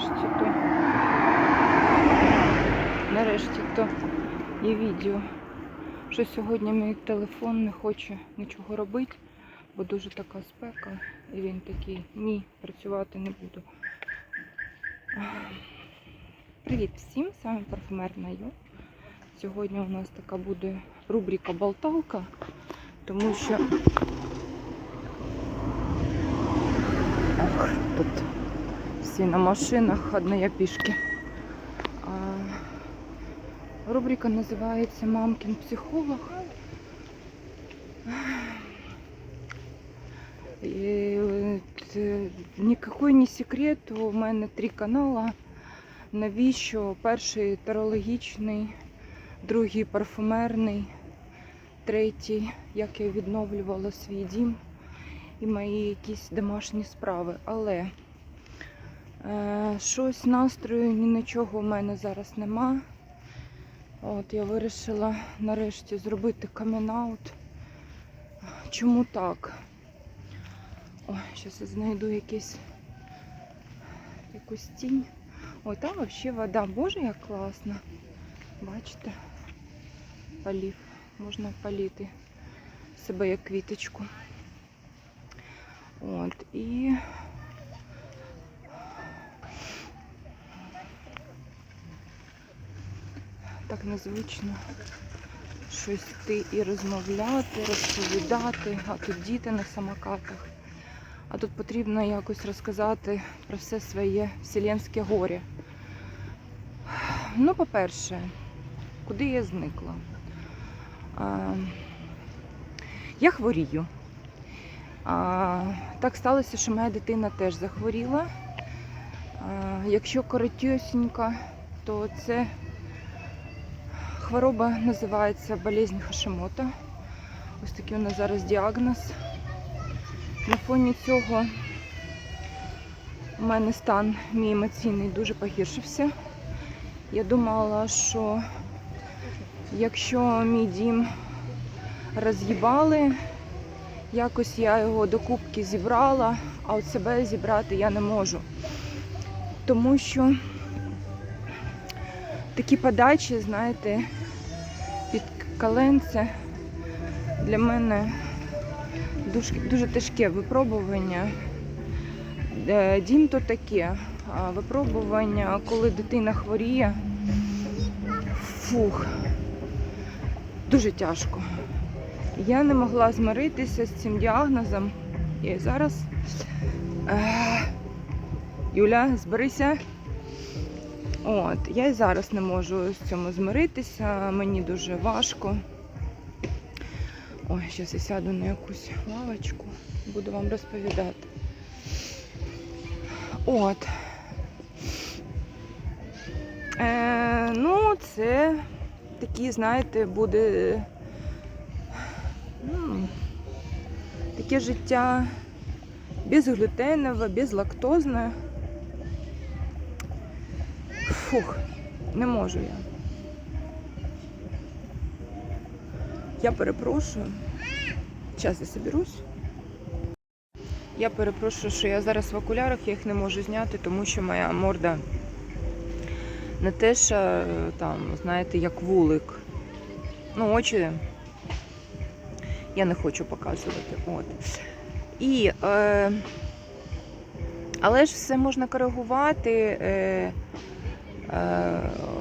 нарешті то. Нарешті то є відео. Що сьогодні мій телефон не хоче нічого робити, бо дуже така спека. І він такий, ні, працювати не буду. Привіт всім, з вами парфумерна Ю. Сьогодні у нас така буде рубрика Болталка, тому що Ох, тут всі на машинах, одна я пішки. Рубрика називається Мамкін психолог. От, е, Никакой не секрет, у мене три канали. Навіщо? Перший тарологічний, другий парфумерний, третій, як я відновлювала свій дім і мої якісь домашні справи. Але щось настрою, ні нічого у мене зараз нема. От я вирішила нарешті зробити камінаут. Чому так? Ой, зараз я знайду якийсь якусь тінь. Ой, там взагалі вода. Боже, як класно. Бачите? Полів. Можна політи себе як квіточку. От, і так незвично щось йти і розмовляти, розповідати, а тут діти на самокатах. А тут потрібно якось розказати про все своє вселенське горе. Ну, по-перше, куди я зникла? Я хворію. Так сталося, що моя дитина теж захворіла. Якщо коротюсінька, то це хвороба називається болезнь Хашимота. Ось такий у нас зараз діагноз. На фоні цього у мене стан мій емоційний дуже погіршився. Я думала, що якщо мій дім роз'їбали, якось я його до кубки зібрала, а от себе зібрати я не можу. Тому що такі подачі, знаєте, під коленце для мене дуже, дуже тяжке випробування. Е, Дім то таке. Випробування, коли дитина хворіє, фух, дуже тяжко. Я не могла змиритися з цим діагнозом. І зараз. Е, Юля, зберися. От, я і зараз не можу з цьому змиритися, мені дуже важко. Ой, зараз я сяду на якусь лавочку, буду вам розповідати. От. Е, ну, це такі, знаєте, буде ну, таке життя безглютенове, безлактозне. Фух, не можу я. Я перепрошую. Зараз я соберусь. Я перепрошую, що я зараз в окулярах, я їх не можу зняти, тому що моя морда не те, що там, знаєте, як вулик. Ну, очі я не хочу показувати. От. І, е, але ж все можна коригувати. Е, Е,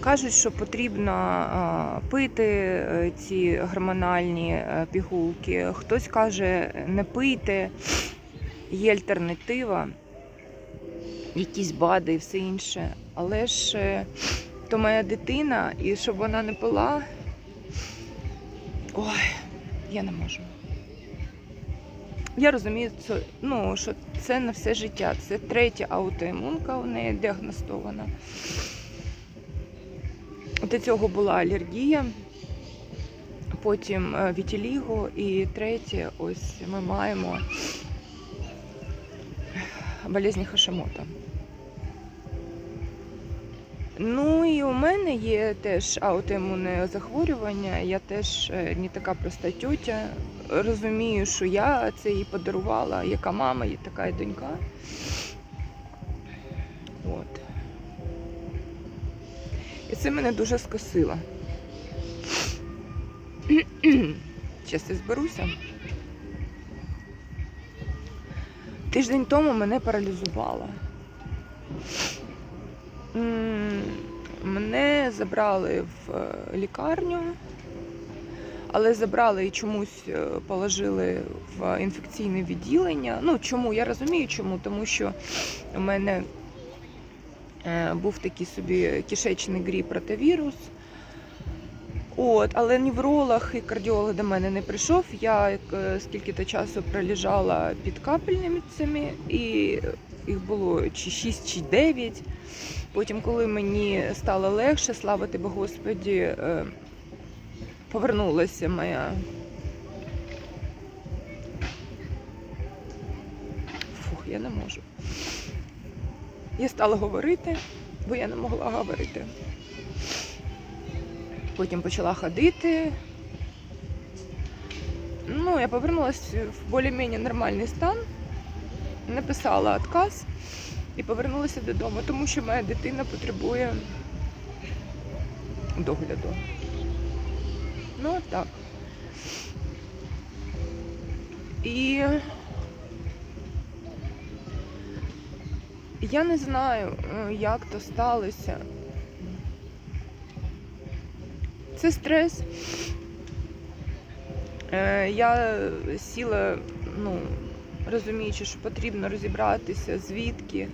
Кажуть, що потрібно е, пити е, ці гормональні е, пігулки. Хтось каже, не пийте, є альтернатива, якісь бади і все інше. Але ж е, то моя дитина, і щоб вона не пила, ой, я не можу. Я розумію, що, ну, що це на все життя. Це третя аутоімунка у неї діагностована. До цього була алергія, потім е, вітіліго і третє, ось ми маємо болезнь Хашимота. Ну і у мене є теж аутоімунне захворювання. Я теж е, не така проста тютя. Розумію, що я це їй подарувала, яка мама, є така і донька. Це мене дуже скосило. Зараз зберуся. Тиждень тому мене паралізувало. Мене забрали в е, лікарню, але забрали і чомусь е, положили в інфекційне відділення. Ну чому? Я розумію чому, тому що у мене був такий собі кишечний гріб ротавірус. От, але невролог і кардіолог до мене не прийшов. Я е, скільки-то часу пролежала під капельницями, і їх було чи 6, чи 9. Потім, коли мені стало легше, слава тебе Господі, е, повернулася моя. Фух, я не можу. Я стала говорити, бо я не могла говорити. Потім почала ходити. Ну, я повернулася в більш-менш нормальний стан, написала отказ і повернулася додому, тому що моя дитина потребує догляду. Ну, от так. І я не знаю, е, як то сталося. Це стрес. Е, Я сіла, ну, розуміючи, що потрібно розібратися, звідки,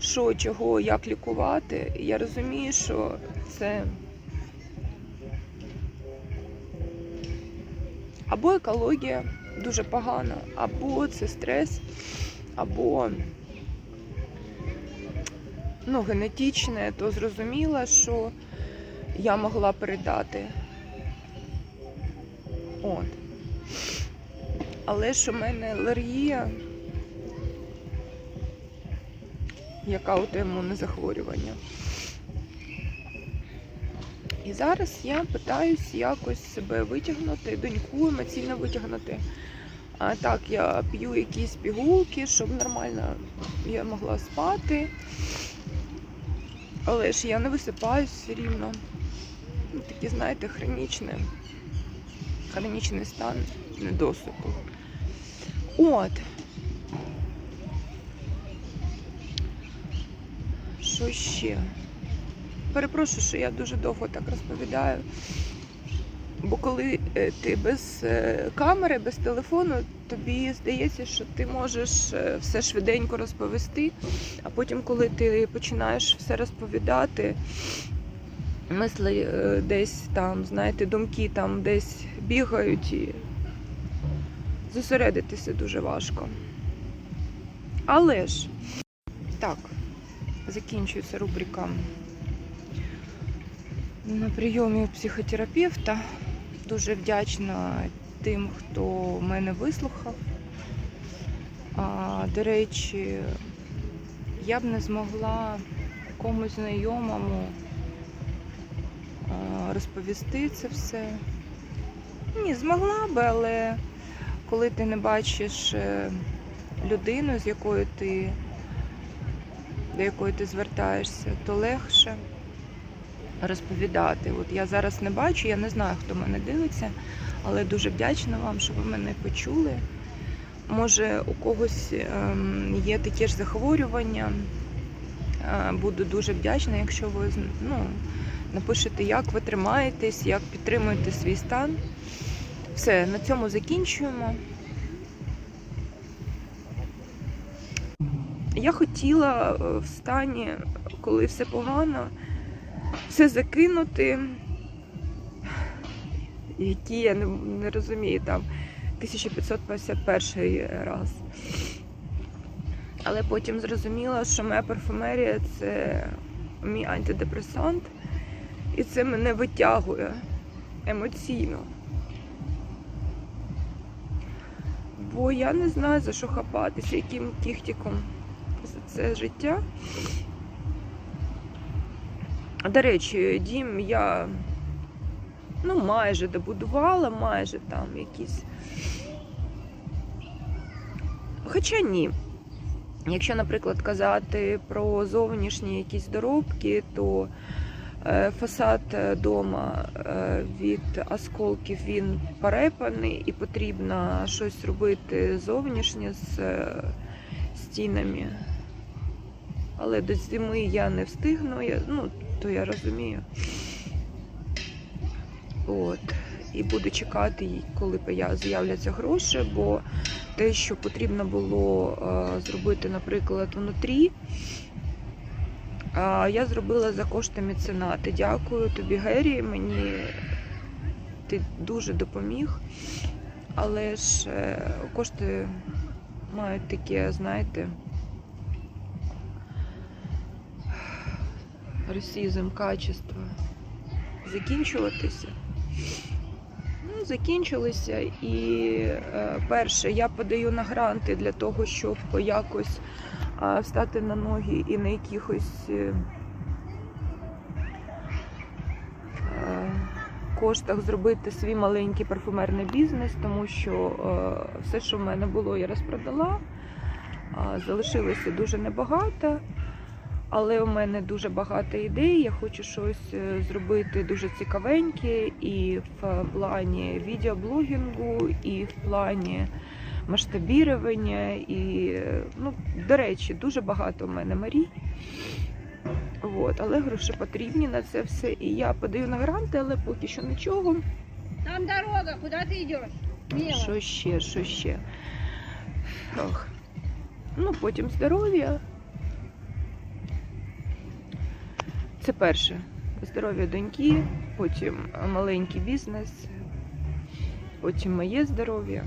що, чого, як лікувати. Я розумію, що це або екологія дуже погана, або це стрес, або ну, генетичне, то зрозуміло, що я могла передати. От. Але ж у мене алергія, яка аутоімунне захворювання. І зараз я питаюсь якось себе витягнути, доньку емоційно витягнути. А так, я п'ю якісь пігулки, щоб нормально я могла спати. Але ж я не висипаюсь все рівно. Такі, знаєте, хронічне, хронічний стан недосипу. От. Що ще? Перепрошую, що я дуже довго так розповідаю. Бо коли е, ти без е, камери, без телефону, тобі здається, що ти можеш е, все швиденько розповісти, а потім, коли ти починаєш все розповідати, мисли десь там, знаєте, думки там десь бігають і зосередитися дуже важко. Але ж, так, закінчується рубрика на прийомі у психотерапевта. Дуже вдячна тим, хто мене вислухав. А, до речі, я б не змогла комусь знайомому розповісти це все. Ні, змогла би, але коли ти не бачиш е, людину, з якою ти, до якої ти звертаєшся, то легше розповідати. От я зараз не бачу, я не знаю, хто мене дивиться, але дуже вдячна вам, що ви мене почули. Може, у когось ем, є таке ж захворювання. Е, Буду дуже вдячна, якщо ви ну, напишете, як ви тримаєтесь, як підтримуєте свій стан. Все, на цьому закінчуємо. Я хотіла е, в стані, коли все погано, все закинути, які я не, не розумію там 1551 раз. Але потім зрозуміла, що моя парфумерія це мій антидепресант, і це мене витягує емоційно. Бо я не знаю за що хапатися, яким кіхтіком за це життя. До речі, дім я ну, майже добудувала, майже там якісь. Хоча ні. Якщо, наприклад, казати про зовнішні якісь доробки, то Е, Фасад е, дома е, від осколків він перепаний і потрібно щось робити зовнішнє з стінами. Але до зими я не встигну, я, ну, то я розумію. От. І буду чекати, коли з'являться гроші, бо те, що потрібно було е, зробити, наприклад, внутрі, а я зробила за кошти меценати. Дякую тобі, Гері. Мені ти дуже допоміг. Але ж е, кошти мають таке, знаєте, расизм, качество закінчуватися. Ну, закінчилися. І е, перше, я подаю на гранти для того, щоб якось встати на ноги і на якихось е, е, коштах зробити свій маленький парфумерний бізнес, тому що все, що в мене було, я розпродала. Залишилося дуже небагато. Але у мене дуже багато ідей. Я хочу щось е, зробити дуже цікавеньке і в плані відеоблогінгу, і в плані масштабірування. І, е, ну, до речі, дуже багато у мене марій. От, але гроші потрібні на це все. І я подаю на гранти, але поки що нічого. Там дорога, ты идешь? Мило. Що ще, що ще? Ох. Ну, потім здоров'я. Це перше. Здоров'я доньки, потім маленький бізнес, потім моє здоров'я.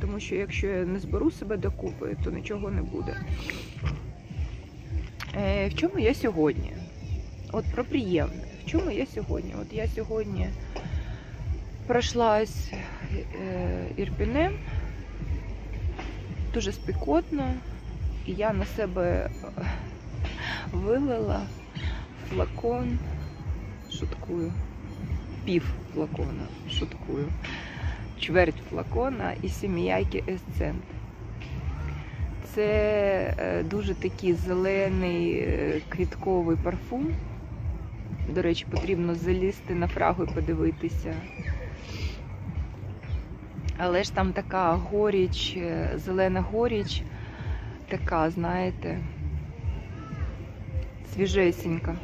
Тому що якщо я не зберу себе докупи, то нічого не буде. Е, в чому я сьогодні? От про приємне. В чому я сьогодні? От я сьогодні пройшлась е, Ірпінем, дуже спекотно, і я на себе вилила флакон, шуткую, пів флакона, шуткую, чверть флакона і сім'яйки Есцент. Це е, дуже такий зелений е, квітковий парфум. До речі, потрібно залізти на фрагу і подивитися. Але ж там така горіч, е, зелена горіч, така, знаєте, свіжесенька.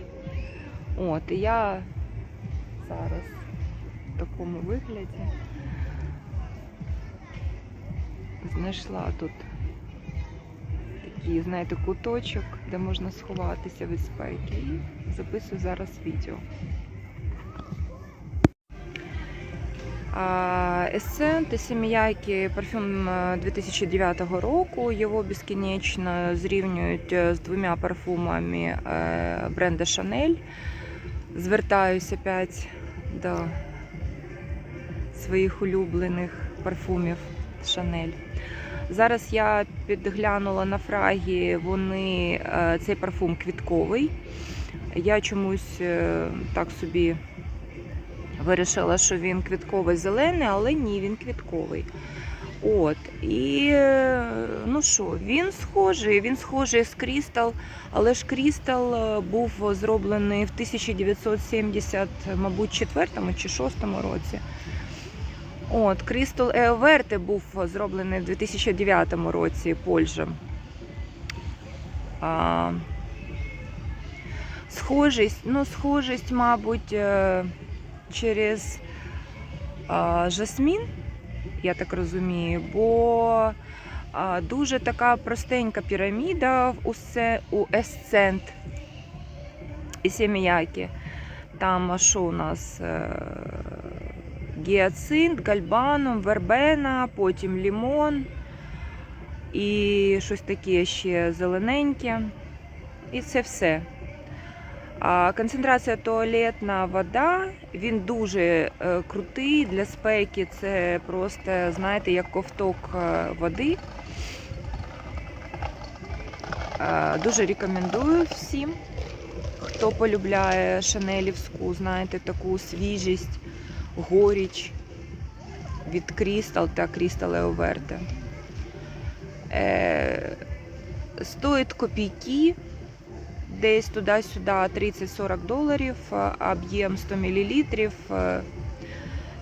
От, і я зараз в такому вигляді знайшла тут такий, знаєте, куточок, де можна сховатися від спеки. І записую зараз відео. Эссент и парфюм е, 2009 року. Його безкінечно зрівнюють е, з двома парфумами е, бренда Chanel. Звертаюся опять до своїх улюблених парфумів Chanel. Зараз я підглянула на фрагі, вони е, цей парфум квітковий. Я чомусь е, так собі вирішила, що він квітковий зелений, але ні, він квітковий. От, і е, ну що, він схожий, він схожий з Крістал, але ж Крістал е, був зроблений в 1970, мабуть, 4 чи 6 році. От, Крістал Еоверте був зроблений в 2009 році Польща. А, схожість, ну, схожість, мабуть, е, через а, жасмін, я так розумію, бо дуже така простенька піраміда у, Есцент і Сім'які. Там що у нас? Е, Гіацинт, гальбанум, вербена, потім лімон і щось таке ще зелененьке. І це все. Концентрація туалетна вода, він дуже е, крутий для спеки. Це просто, знаєте, як ковток е, води. Е, дуже рекомендую всім, хто полюбляє шанелівську, знаєте, таку свіжість, горіч від Крістал та Крістал Еоверте. Стоїть копійки десь туди-сюди 30-40 доларів, е, об'єм 100 мл.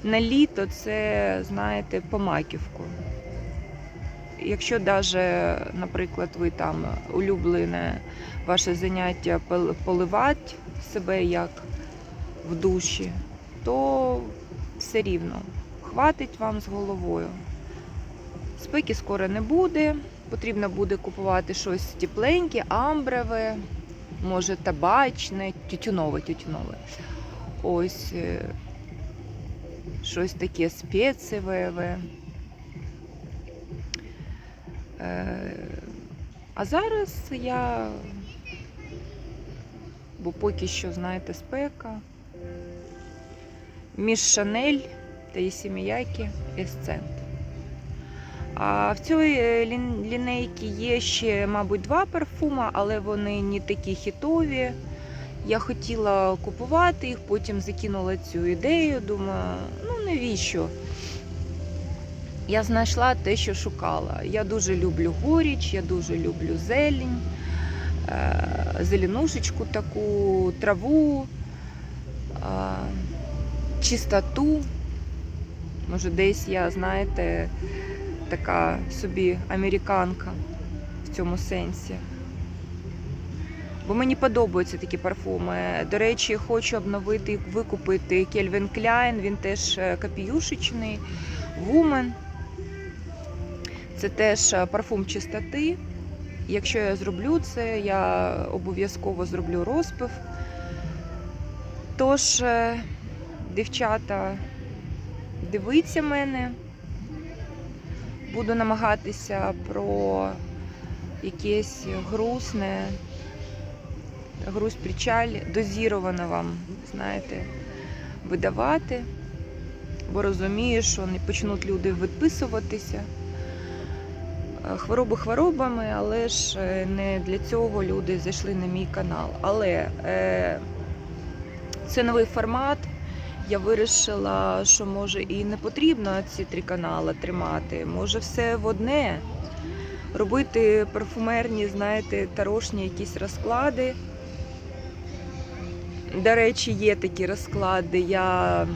На літо це, знаєте, по маківку. Якщо даже, наприклад, ви там улюблене ваше заняття поливати себе як в душі, то все рівно хватить вам з головою. Спеки скоро не буде. Потрібно буде купувати щось тепленьке, амброве, може табачне, тютюнове, тютюнове. Ось е, щось таке спеціеве. Е, А зараз я, бо поки що, знаєте, спека, між Шанель та Ісіміякі Есцент. А в цій е, лінейці є ще, мабуть, два парфума, але вони не такі хітові. Я хотіла купувати їх, потім закинула цю ідею. Думаю, ну навіщо? Я знайшла те, що шукала. Я дуже люблю горіч, я дуже люблю зелень, е, зеленушечку таку, траву, е, чистоту. Може, десь я, знаєте, така собі американка в цьому сенсі. Бо мені подобаються такі парфуми. До речі, хочу обновити і викупити Кельвін Кляйн, він теж е, копіюшечний, Woman. Це теж е, парфум чистоти. Якщо я зроблю це, я обов'язково зроблю розпив. Тож, е, дівчата, дивіться мене. Буду намагатися про якесь грустне, грусть печаль дозіровано вам, знаєте, видавати, бо розумію, що не почнуть люди відписуватися. Е, Хвороби хворобами, але ж е, не для цього люди зайшли на мій канал. Але е, це новий формат. Я вирішила, що може і не потрібно ці три канали тримати. Може, все в одне. Робити парфумерні, знаєте, тарошні якісь розклади. До речі, є такі розклади. Я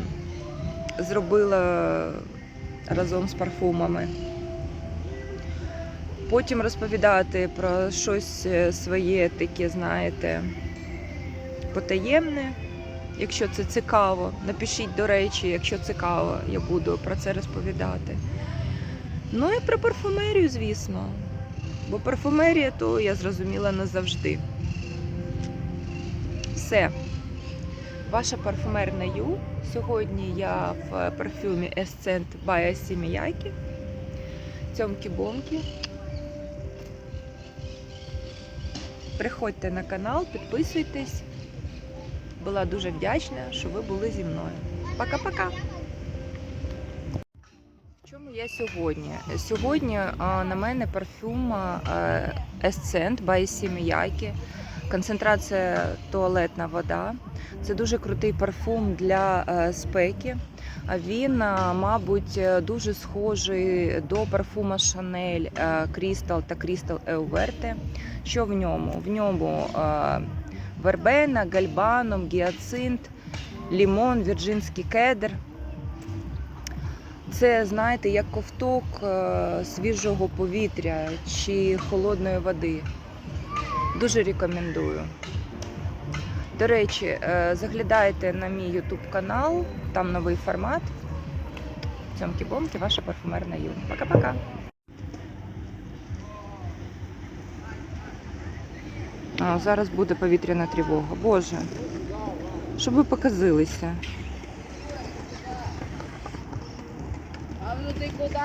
зробила разом з парфумами. Потім розповідати про щось е, своє таке, знаєте, потаємне. Якщо це цікаво, напишіть, до речі, якщо цікаво, я буду про це розповідати. Ну і про парфумерію, звісно. Бо парфумерія, то я зрозуміла назавжди. Все. Ваша парфумерна Ю. Сьогодні я в парфюмі Escent by Asimiaki. Цьомкі-бомки. Приходьте на канал, підписуйтесь. Була дуже вдячна, що ви були зі мною. Пока-пока! В чому я сьогодні? Сьогодні на мене парфюм Escent by Simiaki. Концентрація туалетна вода. Це дуже крутий парфум для е, спеки. Він, мабуть, е, дуже схожий до парфума е, Crystal та Crystal Euverte. Що в ньому? В ньому е, вербена, гальбаном, гіацинт, лімон, вірджинський кедр. Це, знаєте, як ковток е, свіжого повітря чи холодної води. Дуже рекомендую. До речі, е, заглядайте на мій YouTube канал, там новий формат. Цьомки-бомки, ваша парфумерна Ю. Пока-пока. А, Зараз буде повітряна тривога. Боже. Щоб ви показилися. А ну ти куди?